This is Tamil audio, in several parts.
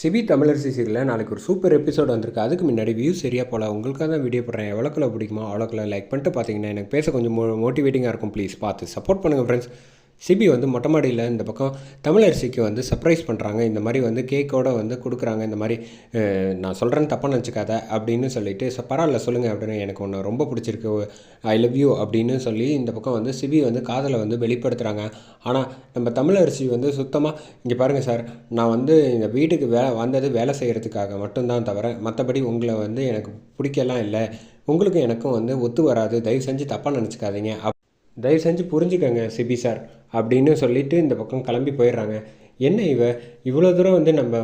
சிபி தமிழரசி சீரியலில் நாளைக்கு ஒரு சூப்பர் எபிசோட் வந்திருக்கு. அதுக்கு முன்னாடி வியூஸ் சரியாக போல உங்களுக்காக தான் வீடியோ போடுறேன். எவ்வளோக்குள்ள பிடிக்குமோ அவ்வளோக்குள்ள லைக் பண்ணிட்டு பார்த்தீங்கன்னா எனக்கு பேச கொஞ்சம் மோ மோட்டிவேட்டிங்காக இருக்கும். ப்ளீஸ் பார்த்து சப்போர்ட் பண்ணுங்கள் ஃப்ரெண்ட்ஸ் சிபி வந்து மொட்டை மாடியில் இந்த பக்கம் தமிழரசிக்கு வந்து சர்ப்ரைஸ் பண்ணுறாங்க இந்த மாதிரி வந்து கேக்கோடு வந்து கொடுக்குறாங்க. இந்த மாதிரி நான் சொல்கிறேன்னு தப்பாக நினச்சிக்காத அப்படின்னு சொல்லிட்டு பரவாயில்ல சொல்லுங்கள் அப்படின்னு எனக்கு ஒன்று ரொம்ப பிடிச்சிருக்கு. ஐ லவ் யூ அப்படின்னு சொல்லி இந்த பக்கம் வந்து சிபி வந்து காதலை வந்து வெளிப்படுத்துகிறாங்க ஆனால் நம்ம தமிழரசி வந்து சுத்தமாக இங்கே பாருங்கள் சார் நான் வந்து இந்த வீட்டுக்கு வே வந்தது வேலை செய்கிறதுக்காக மட்டும்தான் தவிர மற்றபடி உங்களை வந்து எனக்கு பிடிக்கலாம் இல்லை. உங்களுக்கும் எனக்கும் வந்து ஒத்து வராது. தயவு செஞ்சு தப்பாக நினச்சிக்காதீங்க. அப் தயவு செஞ்சு புரிஞ்சுக்கங்க சிபி சார். அப்படின்னு சொல்லிட்டு இந்த பக்கம் கிளம்பி போயிடுறாங்க. என்ன இவ? இவ்வளோ தூரம் வந்து நம்ம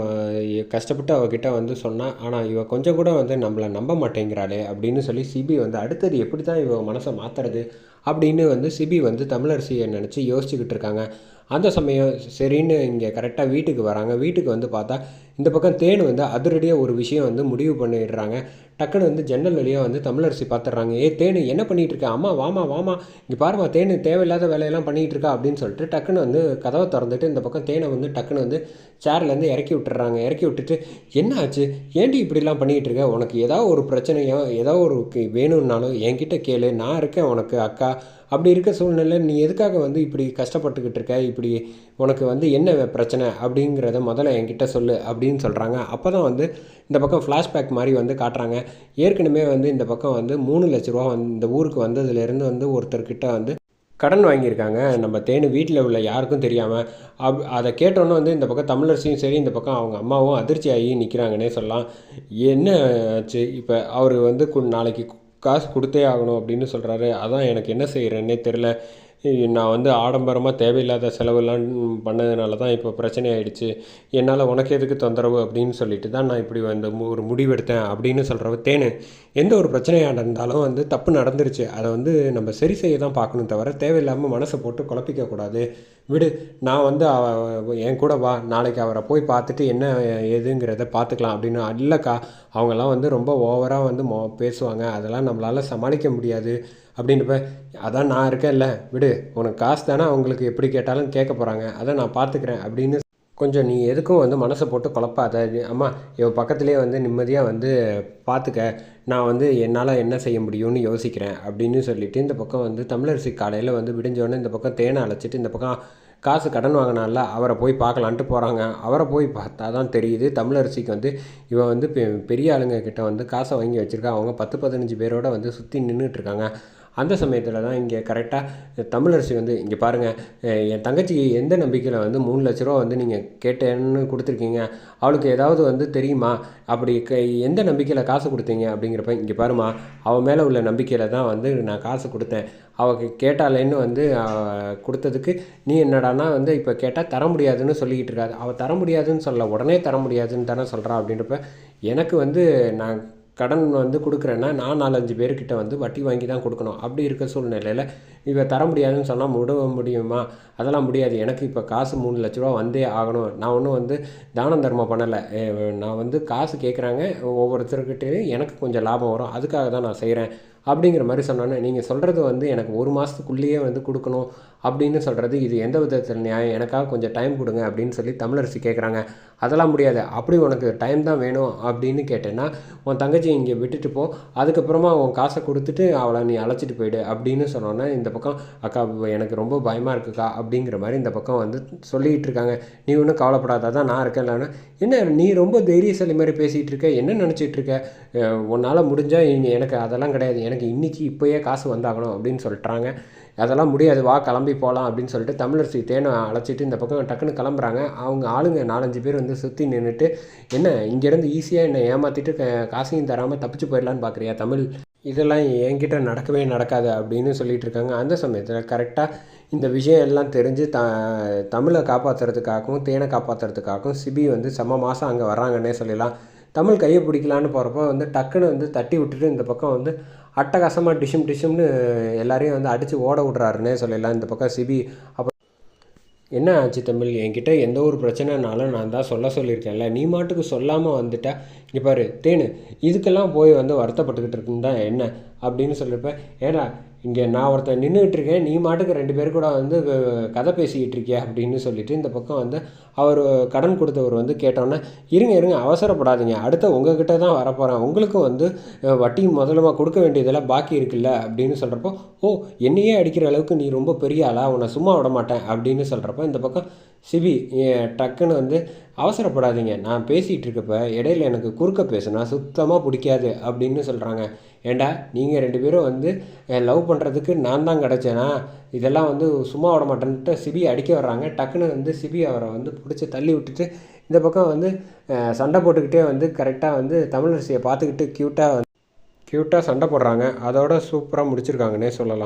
கஷ்டப்பட்டு அவகிட்ட வந்து சொன்னால் ஆனால் இவ கொஞ்சம் கூட வந்து நம்மளை நம்ப மாட்டேங்கிறாளே அப்படின்னு சொல்லி சிபி வந்து அடுத்தது எப்படி தான் இவ மனசை மாற்றுறது அப்படின்னு வந்து சிபி வந்து தமிழரசியை நினச்சி யோசிச்சுக்கிட்டு இருக்காங்க. அந்த சமயம் சரின்னு இங்கே கரெக்டாக வீட்டுக்கு வராங்க. வீட்டுக்கு வந்து பார்த்தா இந்த பக்கம் தேன் வந்து அதிரடியாக ஒரு விஷயம் வந்து முடிவு பண்ணிடுறாங்க. டக்குன்னு வந்து ஜன்னல் வழியாக வந்து தமிழரசி பார்த்துட்றாங்க ஏ தேனு என்ன பண்ணிகிட்டு இருக்க? அம்மா வாமா வாமா இங்கே பாருமா தேனு தேவையில்லாத வேலையெல்லாம் பண்ணிகிட்டு இருக்கா? அப்படின்னு சொல்லிட்டு டக்குன்னு வந்து கதவை திறந்துட்டு இந்த பக்கம் தேனை வந்து டக்குன்னு வந்து சேர்லேருந்து இறக்கி விட்டுறாங்க இறக்கி விட்டுட்டு என்ன ஆச்சு? ஏன்டி இப்படிலாம் பண்ணிகிட்டு இருக்க? உனக்கு ஏதாவது ஒரு பிரச்சனையோ ஏதோ ஒரு வேணும்னாலும் என்கிட்ட கேளு. நான் இருக்கேன் உனக்கு அக்கா. அப்படி இருக்க சூழ்நிலை நீ எதுக்காக வந்து இப்படி கஷ்டப்பட்டுக்கிட்டு இருக்க? இப்படி உனக்கு வந்து என்ன பிரச்சனை? அப்படிங்கிறத முதல்ல என்கிட்ட சொல்லு அப்படின்னு சொல்கிறாங்க அப்போ தான் வந்து இந்த பக்கம் ஃப்ளாஷ்பேக் மாதிரி வந்து காட்டுறாங்க. ஏற்கனவே வந்து இந்த பக்கம் வந்து மூணு லட்ச ரூபா வந்து இந்த ஊருக்கு வந்ததுலேருந்து வந்து ஒருத்தர்கிட்ட வந்து கடன் வாங்கியிருக்காங்க. நம்ம தேனு வீட்டில் உள்ள யாருக்கும் தெரியாமல் அப் அதை கேட்டோன்னே வந்து இந்த பக்கம் தமிழரசியும் சரி இந்த பக்கம் அவங்க அம்மாவும் அதிர்ச்சி ஆகி நிற்கிறாங்கன்னே சொல்லலாம். என்ன ஆச்சு? இப்போ அவர் வந்து கு- நாளைக்கு காசு கொடுத்தே ஆகணும் அப்படின்னு சொல்கிறாரு அதான் எனக்கு என்ன செய்கிறேன்னே தெரில நான் வந்து ஆடம்பரமாக தேவையில்லாத செலவெல்லாம் பண்ணதுனால தான் இப்போ பிரச்சனை ஆயிடுச்சு. என்னால் உனக்கு எதுக்கு தொந்தரவு அப்படின்னு சொல்லிட்டு தான் நான் இப்படி வந்து மு- ஒரு முடிவெடுத்தேன் அப்படின்னு சொல்கிறவ தேனு. எந்த ஒரு பிரச்சனையாக நடந்தாலும் வந்து தப்பு நடந்துருச்சு. அதை வந்து நம்ம சரி செய்ய தான் பார்க்கணும் தவிர தேவையில்லாமல் மனசை போட்டு குழப்பிக்க கூடாது. விடு நான் வந்து அவ- என் கூட வா. நாளைக்கு அவரை போய் பார்த்துட்டு என்ன ஏதுங்கிறத பார்த்துக்கலாம் அப்படின்னு. இல்லைக்கா அவங்கெல்லாம் வந்து ரொம்ப ஓவராக வந்து மோ பேசுவாங்க. அதெல்லாம் நம்மளால் சமாளிக்க முடியாது. அப்படின்றப்ப அதான் நான் இருக்கேன்ல விடு. உனக்கு காசு தானே அவங்களுக்கு எப்படி கேட்டாலும் கேட்க போகிறாங்க அதை நான் பார்த்துக்கிறேன். அப்படின்னு கொஞ்சம் நீ எதுக்கும் வந்து மனசை போட்டு குழப்பாத. அம்மா இவ பக்கத்துலேயே வந்து நிம்மதியாக வந்து பார்த்துக்க. நான் வந்து என்னால் என்ன செய்ய முடியும்னு யோசிக்கிறேன். அப்படின்னு சொல்லிவிட்டு இந்த பக்கம் வந்து தமிழரசி காலையில் வந்து விடிஞ்சோடனே இந்த பக்கம் தேனை அழைச்சிட்டு இந்த பக்கம் காசு கடன் வாங்கினால அவரை போய் பார்க்கலான்ட்டு போகிறாங்க அவரை போய் பார்த்தா தான் தெரியுது தமிழரசிக்கு வந்து இவன் வந்து பெ- பெரிய ஆளுங்க கிட்ட வந்து காசை வாங்கி வச்சுருக்கா. அவங்க பத்து பதினஞ்சு பேரோட வந்து சுற்றி நின்றுட்டுருக்காங்க அந்த சமயத்தில் தான் இங்கே கரெக்டாக தமிழரசி வந்து இங்கே பாருங்கள் என் தங்கச்சி எந்த நம்பிக்கையில் வந்து மூணு லட்ச ரூபா வந்து நீங்கள் கேட்டேன்னு கொடுத்துருக்கீங்க? அவளுக்கு ஏதாவது வந்து தெரியுமா? அப்படி க எந்த நம்பிக்கையில் காசு கொடுத்தீங்க? அப்படிங்கிறப்ப இங்கே பாருமா அவள் மேலே உள்ள நம்பிக்கையில் தான் வந்து நான் காசு கொடுத்தேன். அவள் கேட்டாலேன்னு வந்து கொடுத்ததுக்கு நீ என்னடான்னா வந்து இப்போ கேட்டால் தர முடியாதுன்னு சொல்லிக்கிட்டு இருக்காது. அவள் தர முடியாதுன்னு சொல்ல உடனே தர முடியாதுன்னு தானே சொல்கிறா அப்படின்றப்ப எனக்கு வந்து நான் கடன் வந்து கொடுக்குறேன்னா நான் நாலஞ்சு பேர்கிட்ட வந்து வட்டி வாங்கி தான் கொடுக்கணும். அப்படி இருக்க சூழ்நிலையில் இவ தர முடியாதுன்னு சொன்னால் முட முடியுமா? அதெல்லாம் முடியாது. எனக்கு இப்போ காசு மூணு லட்ச ரூபா வந்தே ஆகணும். நான் ஒன்றும் வந்து தானம் தர்மம் பண்ணலை. நான் வந்து காசு கேட்குறாங்க ஒவ்வொருத்தர்கிட்டையும் எனக்கு கொஞ்சம் லாபம் வரும். அதுக்காக தான் நான் செய்கிறேன் அப்படிங்கிற மாதிரி சொன்னோன்னே நீங்கள் சொல்கிறது வந்து எனக்கு ஒரு மாதத்துக்குள்ளேயே வந்து கொடுக்கணும் அப்படின்னு சொல்கிறது இது எந்த விதத்தில் நியாயம்? எனக்காக கொஞ்சம் டைம் கொடுங்க அப்படின்னு சொல்லி தமிழரசி கேட்குறாங்க அதெல்லாம் முடியாது. அப்படி உனக்கு டைம் தான் வேணும் அப்படின்னு கேட்டேன்னா உன் தங்கச்சி இங்கே விட்டுட்டு போ. அதுக்கப்புறமா உன் காசை கொடுத்துட்டு அவளை நீ அழைச்சிட்டு போயிடு அப்படின்னு சொன்னோன்னே இந்த பக்கம் அக்கா எனக்கு ரொம்ப பயமாக இருக்குக்கா அப்படிங்கிற மாதிரி இந்த பக்கம் வந்து சொல்லிகிட்டு இருக்காங்க. நீ ஒன்றும் கவலைப்படாத தான் நான் இல்லைன்னா என்ன நீ ரொம்ப தைரியசாலி மாதிரி பேசிகிட்டு இருக்க? என்ன நினச்சிட்டு இருக்க? உன்னால் முடிஞ்சால் எனக்கு அதெல்லாம் கிடையாது. எனக்கு இன்றைக்கி இப்போயே காசு வந்தாகணும் அப்படின்னு சொல்லிட்டாங்க. அதெல்லாம் முடியாது வா கிளம்பி போகலாம் அப்படின்னு சொல்லிட்டு தமிழரசி தேனை அழைச்சிட்டு இந்த பக்கம் டக்குன்னு கிளம்புறாங்க. அவங்க ஆளுங்க நாலஞ்சு பேர் வந்து சுற்றி நின்றுட்டு என்ன இங்கேருந்து ஈஸியாக என்னை ஏமாற்றிட்டு காசையும் தராமல் தப்பிச்சு போயிடலான்னு பார்க்குறியா தமிழ்? இதெல்லாம் என்கிட்ட நடக்கவே நடக்காது அப்படின்னு சொல்லிட்டு இருக்காங்க. அந்த சமயத்தில் கரெக்டாக இந்த விஷயம் எல்லாம் தெரிஞ்சு த தமிழை காப்பாற்றுறதுக்காகவும் தேனை காப்பாற்றுறதுக்காகவும் சிபி வந்து செம்ம மாதம் அங்கே வர்றாங்கன்னே சொல்லலாம். தமிழ் கையை பிடிக்கலான்னு போகிறப்ப வந்து டக்குன்னு வந்து தட்டி விட்டுட்டு இந்த பக்கம் வந்து அட்டகாசமாக டிஷும் டிஷும்னு எல்லாரையும் வந்து அடித்து ஓட விட்றாருன்னே சொல்லலாம். இந்த பக்கம் சிபி அப்போ என்ன ஆச்சு தமிழ்? என்கிட்ட எந்த ஒரு பிரச்சனைனாலும் நான் தான் சொல்ல சொல்லியிருக்கேன்ல. நீ மாட்டுக்கு சொல்லாமல் வந்துட்டா. இங்கே பாரு தேனு இதுக்கெல்லாம் போய் வந்து வருத்தப்பட்டுக்கிட்டு இருக்குன்னு தான் என்ன? அப்படின்னு சொல்லியிருப்பேன் ஏடா இங்கே நான் ஒருத்தன் நின்றுக்கிட்டு இருக்கேன் நீ மாட்டுக்கு ரெண்டு பேர் கூட வந்து கதை பேசிக்கிட்டு இருக்கியா அப்படின்னு சொல்லிட்டு இந்த பக்கம் வந்து அவர் கடன் கொடுத்தவர் வந்து கேட்டோன்னே இருங்க இருங்க அவசரப்படாதீங்க. அடுத்த உங்ககிட்ட தான் வரப்போகிறேன் உங்களுக்கும் வந்து வட்டி முதலமாக கொடுக்க வேண்டியதெல்லாம் பாக்கி இருக்குல்ல? அப்படின்னு சொல்கிறப்போ ஓ என்னையே அடிக்கிற அளவுக்கு நீ ரொம்ப பெரிய ஆளா? உன்னை சும்மா விட மாட்டேன். அப்படின்னு சொல்கிறப்போ இந்த பக்கம் சிபி டக்குன்னு வந்து அவசரப்படாதீங்க. நான் பேசிகிட்டு இருக்கப்ப இடையில எனக்கு குறுக்க பேசுனா சுத்தமாக பிடிக்காது அப்படின்னு சொல்கிறாங்க ஏண்டா நீங்கள் ரெண்டு பேரும் வந்து லவ் பண்ணுறதுக்கு நான் தான் கிடச்சேனா? இதெல்லாம் வந்து சும்மா விட மாட்டேன்ட்டு சிபி அடிக்க வர்றாங்க. டக்குன்னு வந்து சிபி அவரை வந்து பிடிச்சி தள்ளி விட்டுட்டு இந்த பக்கம் வந்து சண்டை போட்டுக்கிட்டே வந்து கரெக்டாக வந்து தமிழரசியை பார்த்துக்கிட்டு க்யூட்டாக க்யூட்டாக சண்டை போடுறாங்க. அதோட சூப்பராக முடிச்சிருக்காங்கன்னே சொல்லலாம்.